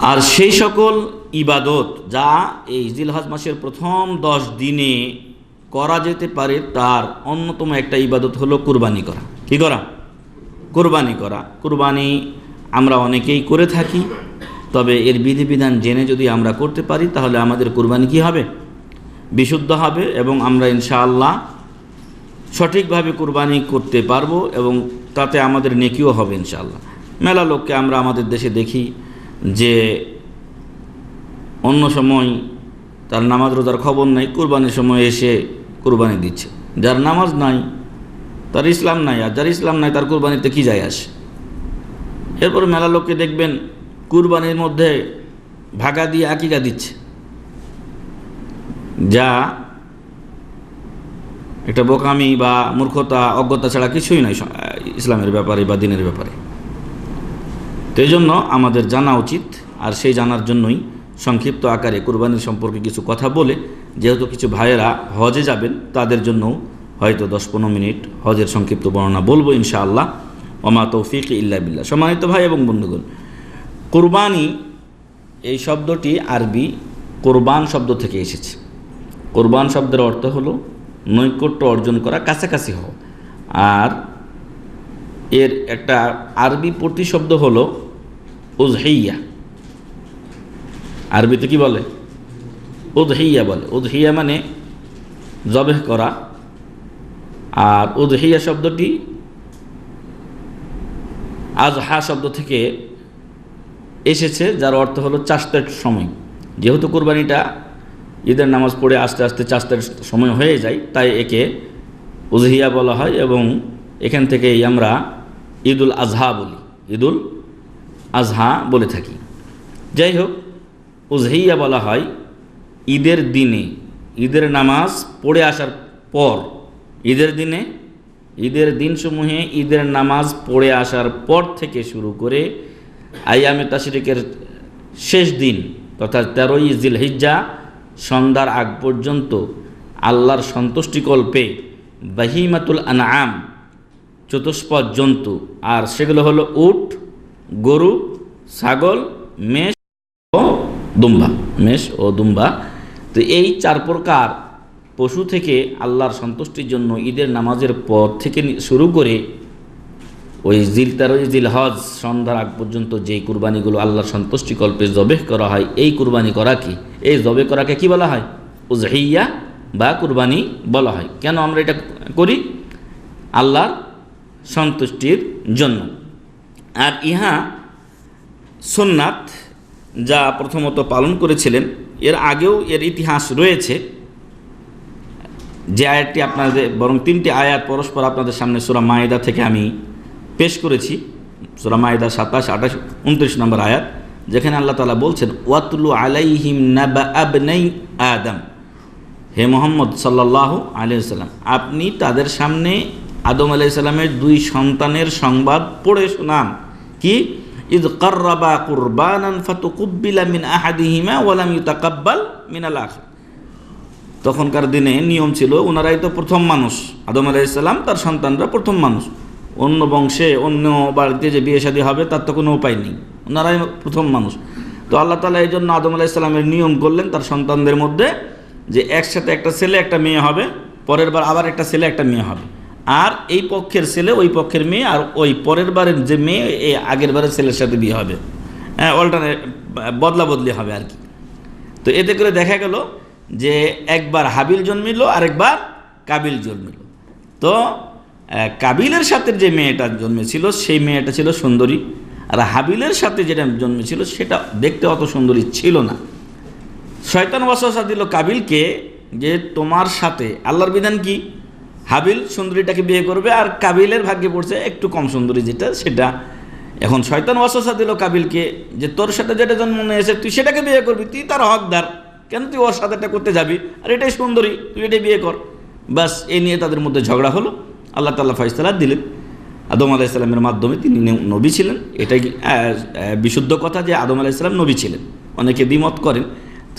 আর সেই সকল ইবাদত যা এই জিলহাজ মাসের প্রথম দশ দিনে করা যেতে পারে, তার অন্যতম একটা ইবাদত হলো কুরবানি করা। কি করা? কুরবানি করা। কুরবানি আমরা অনেকেই করে থাকি, তবে এর বিধিবিধান জেনে যদি আমরা করতে পারি, তাহলে আমাদের কুরবানি কি হবে? বিশুদ্ধ হবে এবং আমরা ইনশাআল্লাহ সঠিকভাবে কুরবানি করতে পারব এবং তাতে আমাদের নেকিও হবে ইনশাআল্লাহ। মেলা লোককে আমরা আমাদের দেশে দেখি যে অন্য সময় তার নামাজ রোজার খবর নাই, কুরবানির সময় এসে কুরবানি দিচ্ছে। যার নামাজ নাই, তার ইসলাম নাই, আর যার ইসলাম নাই, তার কুরবানিতে কী যায় আসে? এরপর মেলা লোককে দেখবেন কুরবানির মধ্যে ভাগা দিয়ে আকিকা দিচ্ছে। যা একটা বোকামি বা মূর্খতা, অজ্ঞতা ছাড়া কিছুই স- ইসলামের ব্যাপারে বা দিনের ব্যাপারে। তো এই জন্য আমাদের জানা উচিত, আর সেই জানার জন্যই সংক্ষিপ্ত আকারে কুরবানির সম্পর্কে কিছু কথা বলে, যেহেতু কিছু ভাইয়েরা হজে যাবেন, তাদের জন্য হয়তো দশ পনেরো মিনিট হজের সংক্ষিপ্ত বর্ণনা বলব ইনশাআল্লাহ। ওমা তৌফিক ইল্লা বিল্লাহ। সম্মানিত ভাই এবং বন্ধুগণ, কোরবানি এই শব্দটি আরবি কোরবান শব্দ থেকে এসেছে। কোরবান শব্দের অর্থ হলো নৈকট্য অর্জন করা, কাছাকাছি হওয়া। আর এর একটা আরবি প্রতিশব্দ হলো উজহিয়া আরবিতে কি বলে? উদহিয়া বলে। উদহিয়া মানে জবেহ করা। আর উদহিয়া শব্দটি আজহা শব্দ থেকে এসেছে, যার অর্থ হলো চাষতের সময়। যেহেতু কোরবানিটা ঈদের নামাজ পড়ে আস্তে আস্তে চাষতের সময় হয়ে যায়, তাই একে উজহিয়া বলা হয় এবং এখান থেকেই আমরা ঈদুল আজহা বলি, ঈদুল আজহা বলে থাকি। যাই হোক উজহিয়া বলা হয় ঈদের দিনে, ঈদের নামাজ পড়ে আসার পর, ঈদের দিনে, ঈদের দিনসমূহে ঈদের নামাজ পড়ে আসার পর থেকে শুরু করে আইয়ামে তাশরিকের শেষ দিন তথা তেরোই জিল হিজ্জা সন্ধ্যার আগ পর্যন্ত আল্লাহর সন্তুষ্টিকল্পে বাহিমাতুল আনআম চতুষ্পদ জন্তু। আর সেগুলো হলো উট, গরু, ছাগল, মেষ ও দুম্বা। মেষ ও দুম্বা। তো এই চার প্রকার পশু থেকে আল্লাহর সন্তুষ্টির জন্য ঈদের নামাজের পর থেকে শুরু করে ওই জিল তেরোই জিল হজ সন্ধ্যার আগ পর্যন্ত যেই কুরবানিগুলো আল্লাহর সন্তুষ্টিকল্পে জবেহ করা হয়, এই কুরবানি করা কি? এই জবে করাকে কি বলা হয়? উজহিয়া বা কুরবানি বলা হয়। কেন আমরা এটা করি? আল্লাহর সন্তুষ্টির জন্য। আর ইহা সোননাথ যা প্রথমত পালন করেছিলেন, এর আগেও এর ইতিহাস রয়েছে। যে আয়াতটি আপনাদের, বরং তিনটি আয়াত পরস্পর আপনাদের সামনে সুরা মায়েদা থেকে আমি পেশ করেছি। সুরা মায়েদা সাতাশ, আঠাশ, উনত্রিশ নম্বর আয়াত, যেখানে আল্লাহ তালা বলছেন, ওয়াতুলু আলাইহিম নাবা আদম। হে মোহাম্মদ সাল্লাহ আলিয়াল্লাম আপনি তাদের সামনে আদম আলাইসাল্লামের দুই সন্তানের সংবাদ পড়ে শোনান। কি? ইদ কর্রাবা কুরবানান মিন আহাদিহিমা ওয়ালাম ইউতাকাব্বাল মিনাল আখির। তখনকার দিনে নিয়ম ছিল ওনারাই তো প্রথম মানুষ। আদম আলাইসাল্লাম তার সন্তানরা প্রথম মানুষ। অন্য বংশে অন্য বাড়িতে যে বিয়ে শাদী হবে, তার তো কোনো উপায় নেই। ওনারাই প্রথম মানুষ। তো আল্লাহ তালা এই জন্য আদম আলাইসাল্লামের নিয়ম করলেন তার সন্তানদের মধ্যে যে একসাথে একটা ছেলে, একটা মেয়ে হবে, পরের বার আবার একটা ছেলে, একটা মেয়ে হবে। আর এই পক্ষের ছেলে, ওই পক্ষের মেয়ে, আর ওই পরের বারের যে মেয়ে, এই আগের বারের ছেলের সাথে বিয়ে হবে। হ্যাঁ অল্টারনেট বদলা বদলি হবে আর কি। তো এতে করে দেখা গেল যে একবার হাবিল জন্মিল, আরেকবার কাবিল জন্মিল। তো কাবিলের সাথে যে মেয়েটা জন্মেছিল, সেই মেয়েটা ছিল সুন্দরী। আর হাবিলের সাথে যেটা জন্মেছিল, সেটা দেখতে অত সুন্দরী ছিল না। শয়তান ওয়াসওয়াসা দিল কাবিলকে যে তোমার সাথে, আল্লাহর বিধান কি? হাবিল সুন্দরীটাকে বিয়ে করবে আর কাবিলের ভাগ্যে পড়ছে একটু কম সুন্দরী যেটা, সেটা। এখন শয়তান ওয়াসওয়াসা দিল কাবিলকে যে তোর সাথে যেটা জন্ম নিয়েছে, তুই সেটাকে বিয়ে করবি, তুই তার হকদার। কেন তুই ওর সাথে এটা করতে যাবি? আর এটাই সুন্দরী, তুই এটাই বিয়ে কর। বাস এই নিয়ে তাদের মধ্যে ঝগড়া হলো। আল্লাহ তাল্লাহ ফয়সালা দিলেন। আদম আলাইসাল্লামের মাধ্যমে তিনি নবী ছিলেন। এটাই বিশুদ্ধ কথা যে আদম আলাইসাল্লাম নবী ছিলেন। অনেকে দ্বিমত করেন,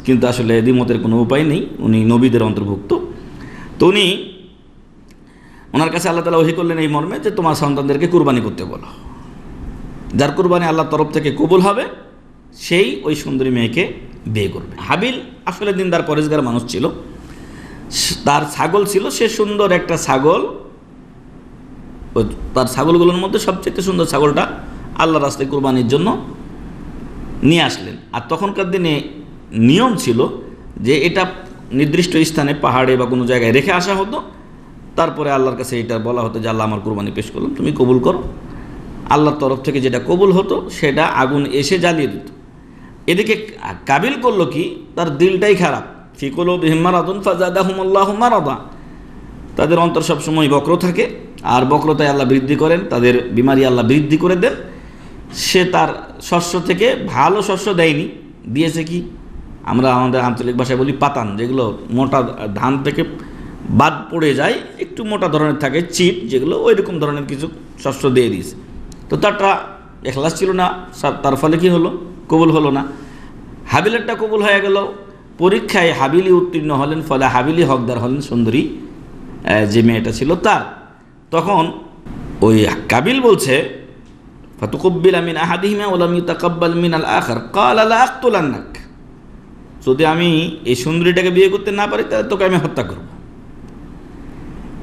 কিন্তু আসলে দ্বিমতের কোনো উপায় নেই। উনি নবীদের অন্তর্ভুক্ত। তো উনি ওনার কাছে আল্লাহ তালা ওহি করলেন এই মর্মে যে তোমার সন্তানদেরকে কুরবানি করতে বলো। যার কুরবানি আল্লাহ তরফ থেকে কবুল হবে, সেই ওই সুন্দরী মেয়েকে বিয়ে করবে। হাবিল আসলে দিনদার, পরেশগার মানুষ ছিল। তার ছাগল ছিল, সে সুন্দর একটা ছাগল। তার ছাগলগুলোর মধ্যে সবচেয়ে সুন্দর ছাগলটা আল্লাহ রাস্তায় কোরবানির জন্য নিয়ে আসলেন। আর তখনকার দিনে নিয়ম ছিল যে এটা নির্দিষ্ট স্থানে পাহাড়ে বা কোনো জায়গায় রেখে আসা হতো। তারপরে আল্লাহর কাছে এটা বলা হতো যে আল্লাহ আমার কোরবানি পেশ করলাম, তুমি কবুল করো। আল্লাহর তরফ থেকে যেটা কবুল হতো, সেটা আগুন এসে জ্বালিয়ে দিত। এদিকে কাবিল করল কি, তার দিলটাই খারাপ। ফিকুল বিহিমারাদুন ফাজাদাহুমুল্লাহ মারাদা। তাদের অন্তর সবসময় বক্র থাকে, আর বক্রতায় আল্লাহ বৃদ্ধি করেন, তাদের বিমারি আল্লাহ বৃদ্ধি করে দেন। সে তার শস্য থেকে ভালো শস্য দেয়নি। দিয়েছে কি, আমরা আমাদের আঞ্চলিক ভাষায় বলি পাতান, যেগুলো মোটা ধান থেকে বাদ পড়ে যায়, একটু মোটা ধরনের থাকে চিট যেগুলো ওই রকম ধরনের কিছু শস্য দিয়ে দিয়েছে। তো তারটা এখলাস ছিল না তার ফলে কি হলো? কবুল হলো না। হাবিলেরটা কবুল হয়ে গেল। পরীক্ষায় হাবিলি উত্তীর্ণ হলেন, ফলে হাবিলি হকদার হলেন সুন্দরী যে মেয়েটা ছিল তার। তখন ওই কাবিল বলছে, ফাতুকব্বিল আমিন আহাদিহিমা ওলাম ইউতাকাব্বাল মিন আল আখার। কাল আলা আক্তুলান্নাক। যদি আমি এই সুন্দরীটাকে বিয়ে করতে না পারি, তাহলে তোকে আমি হত্যা করব।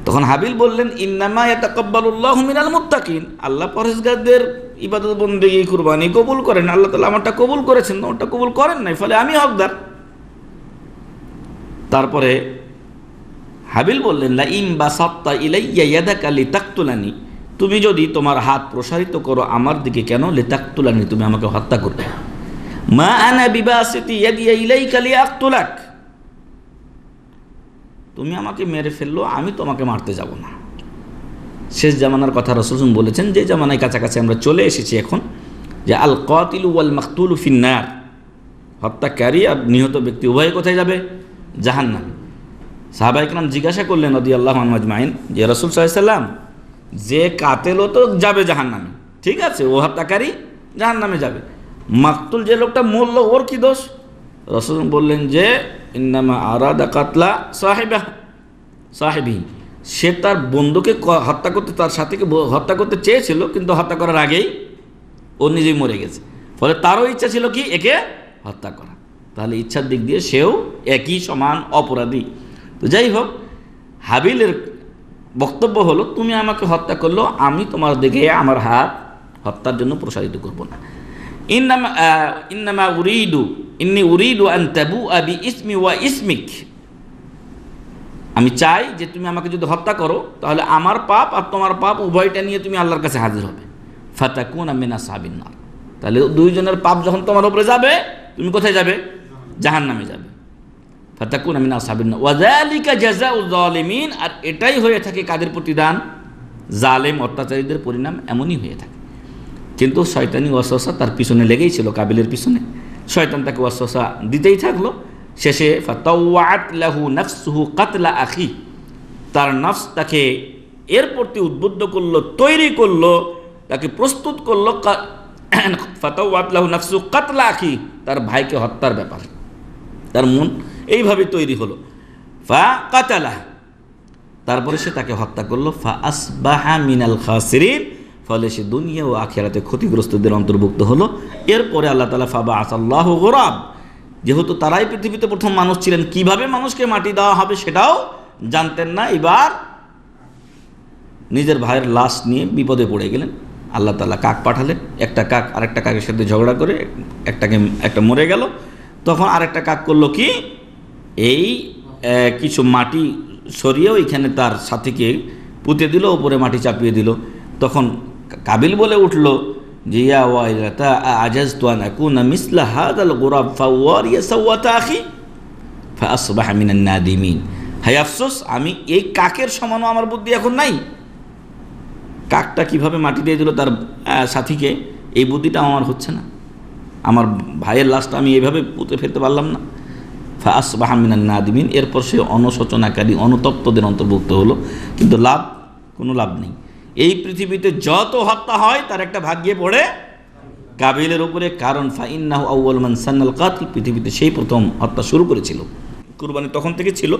তখন হাবিল বললেন, ইন্নামা ইয়াতাকাব্বালুল্লাহ মিনাল মুত্তাকিন। আল্লাহ পরহেজগারদের ইবাদত বন্দেগী কুরবানি কবুল করেন। আল্লাহ তাআলা আমারটা কবুল করেছেন ওটা কবুল করেন নাই, ফলে আমি হকদার। তারপরে হাবিল বললেন লা ইম বা সত্তা ইলাইয়া ইয়াদাকা লিতাকতুলানি। তুমি যদি তোমার হাত প্রসারিত করো আমার দিকে কেন? লিতাকতুলানি, তুমি আমাকে হত্যা করবে। মা আনা বিবাসিতি ইয়াদিয়া ইলাইকা লিয়াকতুলাক। তুমি আমাকে মেরে ফেলল, আমি তোমাকে মারতে যাব না। শেষ জামানার কথা রসুলসুন বলেছেন, যে জামানায় কাছাকাছি আমরা চলে এসেছি এখন, যে আল কাতিল ওয়াল মাকতুল ফিন্নার, হত্যাকারী আর নিহত ব্যক্তি উভয় কোথায় যাবে? জাহান্নাম। সাহাবা ইকরাম জিজ্ঞাসা করলেন নদী আল্লাহ মাজমাইন যে রসুল সাল্লাম যে কাতেলও তো যাবে জাহান্নামে। ঠিক আছে, ও হত্যাকারী জাহান্নামে যাবে। মাকতুল যে লোকটা মরল, ওর কি দোষ? রসুল বললেন যে ইন্নামা আরাদা কাতলা সাহেবা সাহেবি। সে তার বন্ধুকে হত্যা করতে, তার সাথীকে হত্যা করতে চেয়েছিল, কিন্তু হত্যা করার আগেই ও নিজেই মরে গেছে। ফলে তারও ইচ্ছা ছিল কি? একে হত্যা করা। তাহলে ইচ্ছার দিক দিয়ে সেও একই সমান অপরাধী। তো যাই হোক, হাবিলের বক্তব্য হলো, তুমি আমাকে হত্যা করল, আমি তোমার দিকে আমার হাত হত্যার জন্য প্রসারিত করব না। ইন্নামা ইন্নামা উরিদু ইন্নি উরিদু আন তাবু আবি ইসমি ওয়া ইসমিক আমি চাই যে তুমি আমাকে যদি হত্যা করো, তাহলে আমার পাপ আর তোমার পাপ উভয়টা নিয়ে তুমি আল্লাহর কাছে হাজির হবে। ফাতাকুন আমিনা সাবিন নার। তাহলে দুইজনের পাপ যখন তোমার উপরে যাবে, তুমি কোথায় যাবে? জাহান নামে যাবে। ফাতাকুন আমিনা সাবিন ওয়াজালিকা জাজা উদ্দালিমিন আর এটাই হয়ে থাকে কাদের প্রতিদান? জালেম অত্যাচারীদের পরিণাম এমনই হয়ে থাকে। কিন্তু শয়তানি ওয়াসওয়াসা তার পিছনে লেগেই ছিল, কাবিলের পিছনে। শয়তান তাকে ওয়াসওয়াসা দিতেই থাকল। শেষে ফাতাওয়াত লাহু নাফসুহু কাতলা আখি। তার নফস তাকে এর প্রতি উদ্বুদ্ধ করল, তৈরি করল, তাকে প্রস্তুত করল ফাতাওয়াত লাহু কাতলা আখি, তার ভাইকে হত্যার ব্যাপার। তার মন এইভাবে তৈরি হলো। ফা কাতালা। তারপরে সে তাকে হত্যা করল, ফা আসবাহা মিনাল খাসিরিন। ফলে সে দুনিয়া ও আখেরাতে ক্ষতিগ্রস্তদের অন্তর্ভুক্ত হলো। এরপরে আল্লাহ তালা ফাবা আসাল্লাহ গোরাব। যেহেতু তারাই পৃথিবীতে প্রথম মানুষ ছিলেন, কীভাবে মানুষকে মাটি দেওয়া হবে সেটাও জানতেন না। এবার নিজের ভাইয়ের লাশ নিয়ে বিপদে পড়ে গেলেন। আল্লাহ তালা কাক পাঠালেন। একটা কাক, আরেকটা কাকের সাথে ঝগড়া করে একটাকে, একটা মরে গেল। তখন আরেকটা কাক করল কি? এই কিছু মাটি সরিয়ে ওইখানে তার সাথীকে পুঁতে দিল, ওপরে মাটি চাপিয়ে দিল। তখন কাবিল বলে উঠল যে আজাজ তোয়ান সাওয়াতা আখি হাই আফসোস, আমি এই কাকের সমানও আমার বুদ্ধি এখন নাই। কাকটা কীভাবে মাটি দিয়ে দিল তার সাথীকে, এই বুদ্ধিটা আমার হচ্ছে না। আমার ভাইয়ের লাশটা আমি এইভাবে পুঁতে ফেলতে পারলাম না। ফাস বাহামিনান নাদিমিন, এরপর সে অনশোচনাকারী, অনুতপ্তদের অন্তর্ভুক্ত হলো। কিন্তু লাভ, কোনো লাভ নেই। এই পৃথিবীতে যত হত্যা হয়, তার একটা ভাগ্যে পড়ে কাবিলের উপরে। কারণ ফাইন্নাহ আউ্বাল মান সান্নাল কাতিল, পৃথিবীতে সেই প্রথম হত্যা শুরু করেছিল। কুরবানি তখন থেকে ছিল।